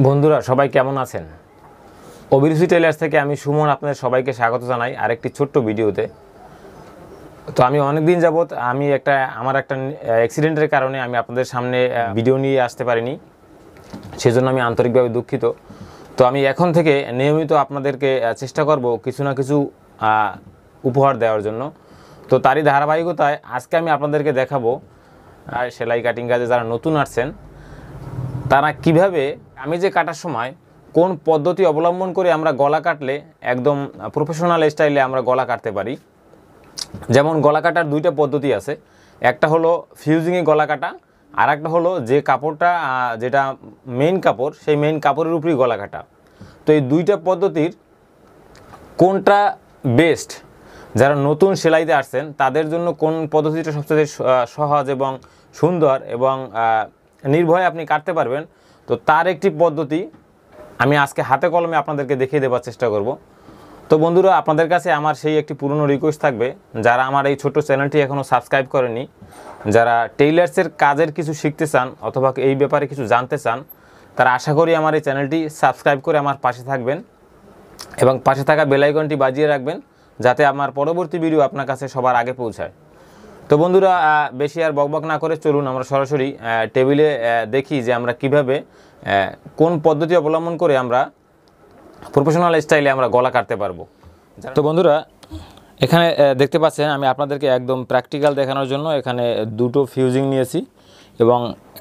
বন্ধুরা, সবাই কেমন আছেন? অভিরুচি টেলার্স থেকে আমি সুমন আপনাদের সবাইকে স্বাগত জানাই আরেকটি ছোট্ট ভিডিওতে। তো আমি অনেক দিন যাবৎ আমি একটা, আমার একটা অ্যাক্সিডেন্টের কারণে আমি আপনাদের সামনে ভিডিও নিয়ে আসতে পারিনি। সেজন্য আমি আন্তরিকভাবে দুঃখিত। তো আমি এখন থেকে নিয়মিত আপনাদেরকে চেষ্টা করব কিছু না কিছু উপহার দেওয়ার জন্য। তো তারই ধারাবাহিকতায় আজকে আমি আপনাদেরকে দেখাবো সেলাই কাটিং কাজে যারা নতুন আসছেন তারা কীভাবে, আমি যে কাটার সময়, কোন পদ্ধতি অবলম্বন করে আমরা গলা কাটলে, একদম প্রফেশনাল স্টাইলে আমরা গলা কাটতে পারি। যেমন গলা কাটার দুইটা পদ্ধতি আছে। একটা হলো ফিউজিংয়ে গলা কাটা আর একটা হলো যে কাপড়টা যেটা মেইন কাপড়, সেই মেইন কাপড়ের উপরেই গলা কাটা। তো এই দুইটা পদ্ধতির কোনটা বেস্ট যারা নতুন সেলাইতে আসছেন, তাদের জন্য কোন পদ্ধতিটা সবচেয়ে সহজ এবং সুন্দর এবং নির্ভয়ে আপনি কাটতে পারবেন। তো তার একটি পদ্ধতি আমি আজকে হাতে কলমে আপনাদেরকে দেখিয়ে দেওয়ার চেষ্টা করব। তো বন্ধুরা, আপনাদের কাছে আমার সেই একটি পুরনো রিকোয়েস্ট থাকবে। যারা আমার এই ছোট্ট চ্যানেলটি এখনও সাবস্ক্রাইব করেনি যারা টেইলার্সের কাজের কিছু শিখতে চান অথবা এই ব্যাপারে কিছু জানতে চান, তারা আশা করি আমার এই চ্যানেলটি সাবস্ক্রাইব করে আমার পাশে থাকবেন এবং পাশে থাকা বেলাইকনটি বাজিয়ে রাখবেন, যাতে আমার পরবর্তী ভিডিও আপনার কাছে সবার আগে পৌঁছায়। তো বন্ধুরা বেশি আর বকবক না করে চলুন, আমরা সরাসরি টেবিলে দেখি যে আমরা কীভাবে কোন পদ্ধতি অবলম্বন করে আমরা প্রফেশনাল স্টাইলে আমরা গলা কাটতে পারব। তো বন্ধুরা, এখানে দেখতে পাচ্ছেন, আমি আপনাদেরকে একদম প্র্যাকটিক্যাল দেখানোর জন্য এখানে দুটো ফিউজিং নিয়েছি এবং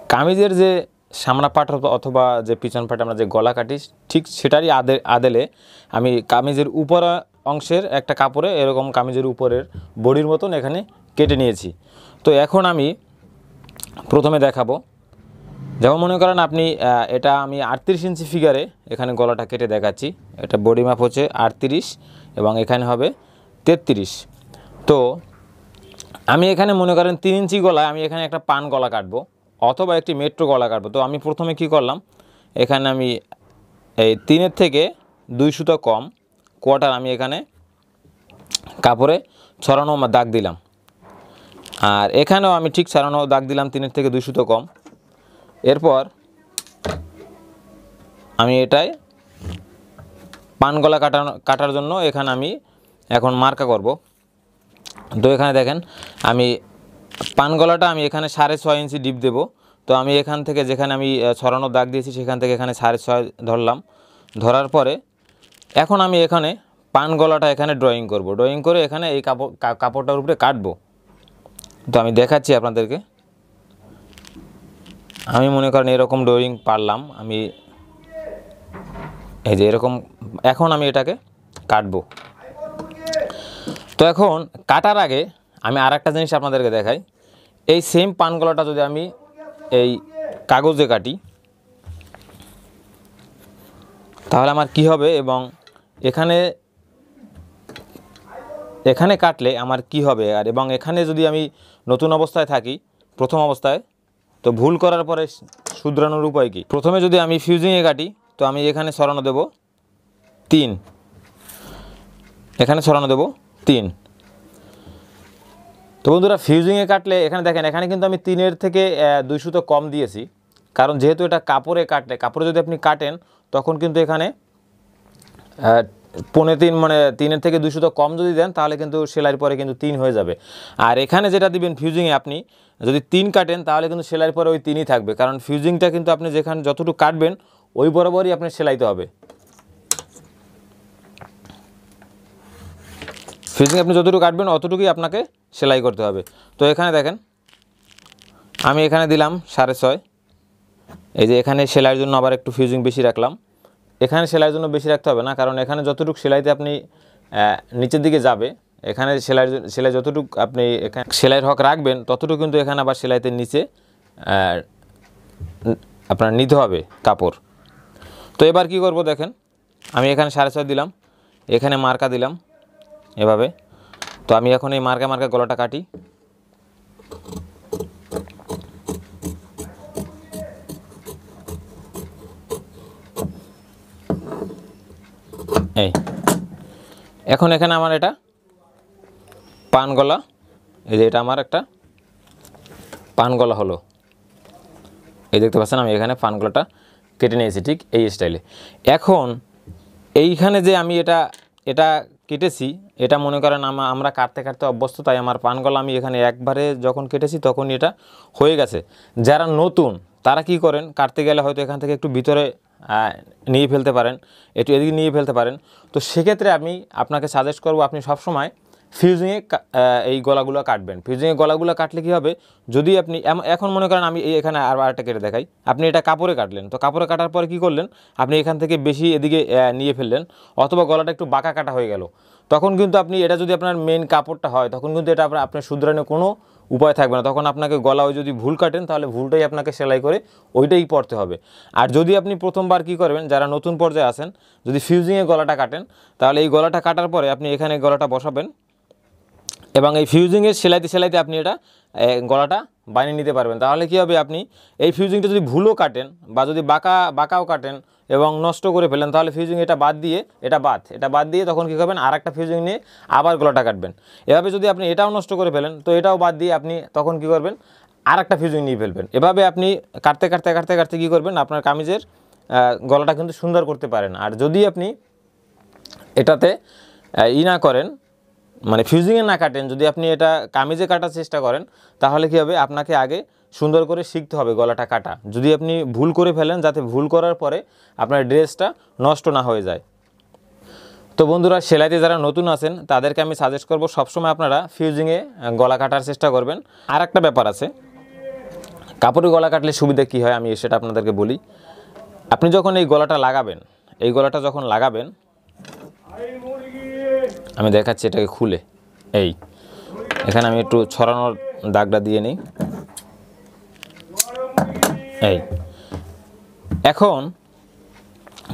কামিজের যে সামনা পাট অথবা- যে পিছন পাট আমরা যে গলা কাটি, ঠিক সেটারই আদে, আদেলে আমি কামিজের উপর অংশের একটা কাপড়ে এরকম কামিজের উপরের বডির মতন এখানে কেটে নিয়েছি। তো এখন আমি প্রথমে দেখাবো। যেমন মনে করেন আপনি এটা আমি আটত্রিশ ইঞ্চি ফিগারে এখানে গলাটা কেটে দেখাচ্ছি। এটা বডি মাপ হচ্ছে আটত্রিশ এবং এখানে হবে তেত্রিশ। তো আমি এখানে মনে করেন তিন ইঞ্চি গলায় আমি এখানে একটা পান গলা কাটবো অথবা একটি মেট্রো গলা কাটবো। তো আমি প্রথমে কি করলাম, এখানে আমি এই তিনের থেকে দুই সুতো কম কোয়াটার আমি এখানে কাপড়ে ছড়ানো দাগ দিলাম। আর এখানেও আমি ঠিক ছড়ানো দাগ দিলাম তিনের থেকে দুই সুতো কম। এরপর আমি এটাই পান গলা কাটানো, কাটার জন্য এখানে আমি এখন মার্কা করব। তো এখানে দেখেন, আমি পান গলাটা আমি এখানে সাড়ে ছয় ইঞ্চি ডিপ দেব। তো আমি এখান থেকে যেখানে আমি ছড়ানো দাগ দিয়েছি সেখান থেকে এখানে সাড়ে ছয় ধরলাম। ধরার পরে এখন আমি এখানে পান গলাটা এখানে ড্রয়িং করব। ড্রয়িং করে এখানে এই কাপড় কাপড়টার উপরে কাটবো। তো আমি দেখাচ্ছি আপনাদেরকে। আমি মনে করেন এরকম ড্রয়িং পারলাম, আমি এই যে এরকম, এখন আমি এটাকে কাটবো। তো এখন কাটার আগে আমি আর একটা জিনিস আপনাদেরকে দেখাই। এই সেম পানগলাটা যদি আমি এই কাগজে কাটি, তাহলে আমার কি হবে এবং এখানে এখানে কাটলে আমার কি হবে? আর এবং এখানে যদি আমি নতুন অবস্থায় থাকি, প্রথম অবস্থায়, তো ভুল করার পরে শুধরানোর উপায় কি? প্রথমে যদি আমি ফিউজিংয়ে কাটি, তো আমি এখানে সরানো দেব তিন। এখানে সরানো দেব তিন। তো বন্ধুরা ফিউজিংয়ে কাটলে, এখানে দেখেন, এখানে কিন্তু আমি তিনের থেকে দুই সুতো কম দিয়েছি। কারণ যেহেতু এটা কাপড়ে কাটলে, কাপড়ে যদি আপনি কাটেন, তখন কিন্তু এখানে পৌনে তিন মানে তিনের থেকে দুশো তো কম যদি দেন, তাহলে কিন্তু সেলাইয়ের পরে কিন্তু তিন হয়ে যাবে। আর এখানে যেটা দিবেন ফিউজিংয়ে আপনি, যদি তিন কাটেন, তাহলে কিন্তু সেলাইয়ের পরে ওই তিনই থাকবে। কারণ ফিউজিংটা কিন্তু আপনি যেখানে, যতটুকু কাটবেন, ওই বরাবরই আপনি সেলাইতে হবে। ফিউজিং আপনি যতটুকু কাটবেন, অতটুকুই আপনাকে সেলাই করতে হবে। তো এখানে দেখেন, আমি এখানে দিলাম সাড়ে ছয়। এই যে এখানে সেলাইয়ের জন্য আবার একটু ফিউজিং বেশি রাখলাম। এখানে সেলাইয়ের জন্য বেশি রাখতে হবে না, কারণ এখানে যতটুকু সেলাইতে আপনি নিচের দিকে যাবে, এখানে সেলাই সেলাই যতটুকু আপনি এখানে সেলাইয়ের হক রাখবেন, ততটুকু কিন্তু এখানে আবার সেলাইতে নিচে আপনার নিতে হবে কাপড়। তো এবার কি করব দেখেন, আমি এখানে সাড়ে ছয় দিলাম, এখানে মার্কা দিলাম, এভাবে। তো আমি এখন এই মার্কা মার্কা গলাটা কাটি। এই। এখন এখানে আমার এটা পান গলা। এই যে এটা আমার একটা পান গলা হলো। এই দেখতে পাচ্ছেন, আমি এখানে পান গলাটা কেটে নিয়েছি ঠিক এই স্টাইলে এখন এইখানে যে আমি এটা এটা কেটেছি, এটা মনে করেন আমা- আমরা কাটতে কাটতে অভ্যস্ত, তাই আমার পান গলা আমি এখানে একবারে যখন কেটেছি তখন এটা হয়ে গেছে। যারা নতুন, তারা কি করেন, কাটতে গেলে হয়তো এখান থেকে একটু ভিতরে নিয়ে ফেলতে পারেন, একটু এদিকে নিয়ে ফেলতে পারেন। তো সেক্ষেত্রে আমি আপনাকে সাজেস্ট করব আপনি সবসময় ফিউজিংয়ে এই গলাগুলো কাটবেন। ফিউজিংয়ে গলাগুলো কাটলে কী হবে? যদি আপনি এখন মনে করেন আমি এই, এখানে আর আরেকটা কেটে দেখাই। আপনি এটা কাপড়ে কাটলেন। তো কাপড়ে কাটার পরে কী করলেন? আপনি এখান থেকে বেশি এদিকে নিয়ে ফেললেন অথবা গলাটা একটু বাঁকা কাটা হয়ে গেল। তখন কিন্তু আপনি, এটা যদি আপনার মেন কাপড়টা হয়, তখন কিন্তু এটা আপনার আপনার শুধরানোর কোনো উপায় থাকবে না। তখন আপনাকে গলাও যদি ভুল কাটেন, তাহলে ভুলটাই আপনাকে সেলাই করে ওইটাই পড়তে হবে। আর যদি আপনি প্রথমবার কি করবেন, যারা নতুন পর্যায়ে আসেন যদি ফিউজিংয়ে গলাটা কাটেন, তাহলে এই গলাটা কাটার পরে আপনি এখানে গলাটা বসাবেন। এবং এই ফিউজিংয়ের সেলাইতে সেলাইতে আপনি এটা গলাটা বানিয়ে নিতে পারবেন। তাহলে কি হবে আপনি, এই ফিউজিংটা যদি ভুলও কাটেন বা যদি বাঁকা, বাঁকাও কাটেন এবং নষ্ট করে ফেলেন, তাহলে ফিউজিং এটা বাদ দিয়ে, এটা বাদ এটা বাদ দিয়ে তখন কী করবেন আর একটা ফিউজিং নিয়ে আবার গলাটা কাটবেন। এভাবে যদি আপনি এটাও নষ্ট করে ফেলেন, তো এটাও বাদ দিয়ে আপনি তখন কী করবেন আর একটা ফিউজিং নিয়ে ফেলবেন। এভাবে আপনি কাটতে কাটতে কাটতে কাটতে কী করবেন, আপনার কামিজের গলাটা কিন্তু সুন্দর করতে পারেন আর যদি আপনি এটাতে ই না করেন মানে ফিউজিংয়ে না কাটেন, যদি আপনি এটা কামিজে কাটার চেষ্টা করেন, তাহলে কী হবে? আপনাকে আগে সুন্দর করে শিখতে হবে গলাটা কাটা। যদি আপনি ভুল করে ফেলেন, যাতে ভুল করার পরে আপনার ড্রেসটা নষ্ট না হয়ে যায়। তো বন্ধুরা, সেলাইতে যারা নতুন আছেন, তাদেরকে আমি সাজেস্ট করব, সবসময় আপনারা ফিউজিংয়ে গলা কাটার চেষ্টা করবেন। আর একটা ব্যাপার আছে। কাপড়ে গলা কাটলে সুবিধা কী হয়? আমি সেটা আপনাদেরকে বলি। আপনি যখন এই গলাটা লাগাবেন, এই গলাটা যখন লাগাবেন আমি দেখাচ্ছি এটাকে খুলে। এই। এখানে আমি একটু ছড়ানোর দাগটা দিয়ে নিই। এই। এখন,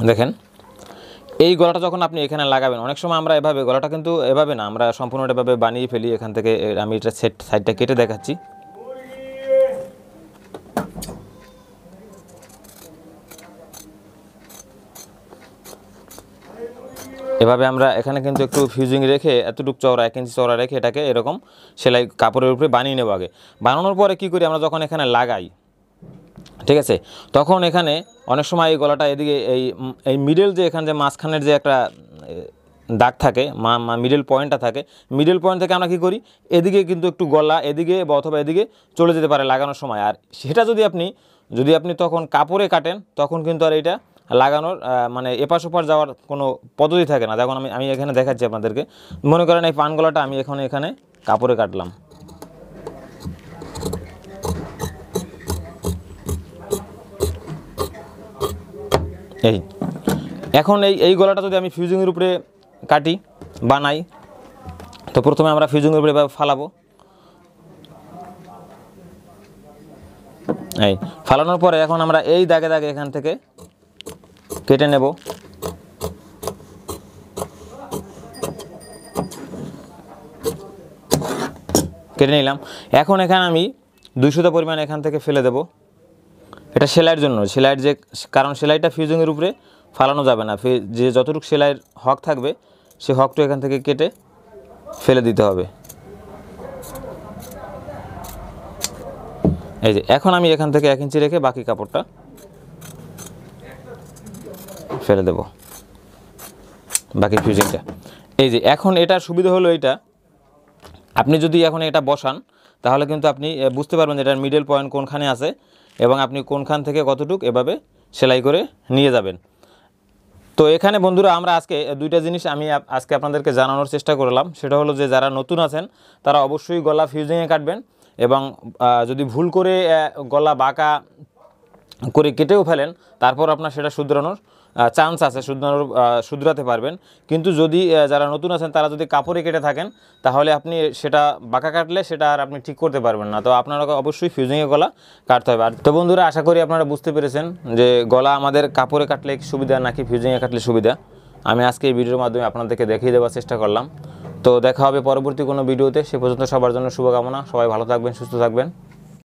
দেখেন, এই গলাটা যখন আপনি এখানে লাগাবেন, অনেক সময় আমরা এভাবে, গলাটা কিন্তু এভাবে না, আমরা সম্পূর্ণটা এভাবে বানিয়ে ফেলি, এখান থেকে আমি এটা সেট সাইডটা কেটে দেখাচ্ছি। এভাবে আমরা এখানে কিন্তু একটু ফিউজিং রেখে, এতটুকু চওড়া, এক ইঞ্চি চওড়া রেখে এটাকে এরকম সেলাই কাপড়ের উপরে বানিয়ে নেব আগে। বানানোর পরে কি করি আমরা যখন এখানে লাগাই, ঠিক আছে? তখন এখানে অনেক সময় এই গলাটা এদিকে, এই এই মিডল যে এখানে যে মাঝখানের যে একটা দাগ থাকে, মা মিডল পয়েন্টটা থাকে মিডল পয়েন্ট থেকে আমরা কী করি? এদিকে কিন্তু একটু গলা এদিকে বা অথবা এদিকে চলে যেতে পারে লাগানোর সময়। আর সেটা যদি আপনি যদি আপনি তখন কাপড়ে কাটেন, তখন কিন্তু আর এইটা লাগানোর মানে এপাশ ওপার যাওয়ার কোনো পদ্ধতি থাকে না। যেমন আমি আমি এখানে দেখাচ্ছি আপনাদেরকে। মনে করেন এই পান গলাটা আমি এখন এখানে কাপড়ে কাটলাম। এই, এখন এই এই গলাটা যদি আমি ফিউজিংয়ের উপরে কাটি, বানাই, তো প্রথমে আমরা ফিউজিংয়ের উপরে এভাবে ফালাবো। এই, ফালানোর পরে এখন আমরা এই দাগে দাগে এখান থেকে কেটে নেব। কেটে নিলাম। এখন এখানে আমি দুইশোটা পরিমাণ এখান থেকে ফেলে দেব। এটা সেলাইয়ের জন্য। সেলাইয়ের যে, কারণ সেলাইটা ফিউজিংয়ের উপরে ফালানো যাবে না। যে যতটুকু সেলাইয়ের হক থাকবে, সে হকটা এখান থেকে কেটে ফেলে দিতে হবে। এই যে, এখন আমি এখান থেকে এক ইঞ্চি রেখে বাকি কাপড়টা ফেলে দেব। বাকি ফিউজিংটা এই যে, এখন এটার সুবিধা হলো এইটা। আপনি যদি এখন এটা বসান, তাহলে কিন্তু আপনি বুঝতে পারবেন যে এটার মিডল পয়েন্ট কোনখানে আছে এবং আপনি কোনখান থেকে কতটুক এভাবে সেলাই করে নিয়ে যাবেন। তো এখানে বন্ধুরা, আমরা আজকে দুইটা জিনিস আমি আজকে আপনাদেরকে জানানোর চেষ্টা করলাম। সেটা হলো যে, যারা নতুন আছেন, তারা অবশ্যই গলা ফিউজিংয়ে কাটবেন এবং যদি ভুল করে গলা বাঁকা করে কেটেও ফেলেন, তারপর আপনার সেটা শুধরানোর চান্স আছে শুধরানোর শুধরাতে পারবেন। কিন্তু যদি যারা নতুন আছেন, তারা যদি কাপড়ে কেটে থাকেন, তাহলে আপনি সেটা বাঁকা কাটলে সেটা আর আপনি ঠিক করতে পারবেন না। তো আপনারা অবশ্যই ফিউজিংয়ে গলা কাটতে হবে। আর তো বন্ধুরা, আশা করি আপনারা বুঝতে পেরেছেন যে গলা আমাদের কাপড়ে কাটলে সুবিধা, নাকি ফিউজিংয়ে কাটলে সুবিধা। আমি আজকে এই ভিডিওর মাধ্যমে আপনাদেরকে দেখিয়ে দেওয়ার চেষ্টা করলাম। তো দেখা হবে পরবর্তী কোনো ভিডিওতে। সে পর্যন্ত সবার জন্য শুভকামনা। সবাই ভালো থাকবেন, সুস্থ থাকবেন।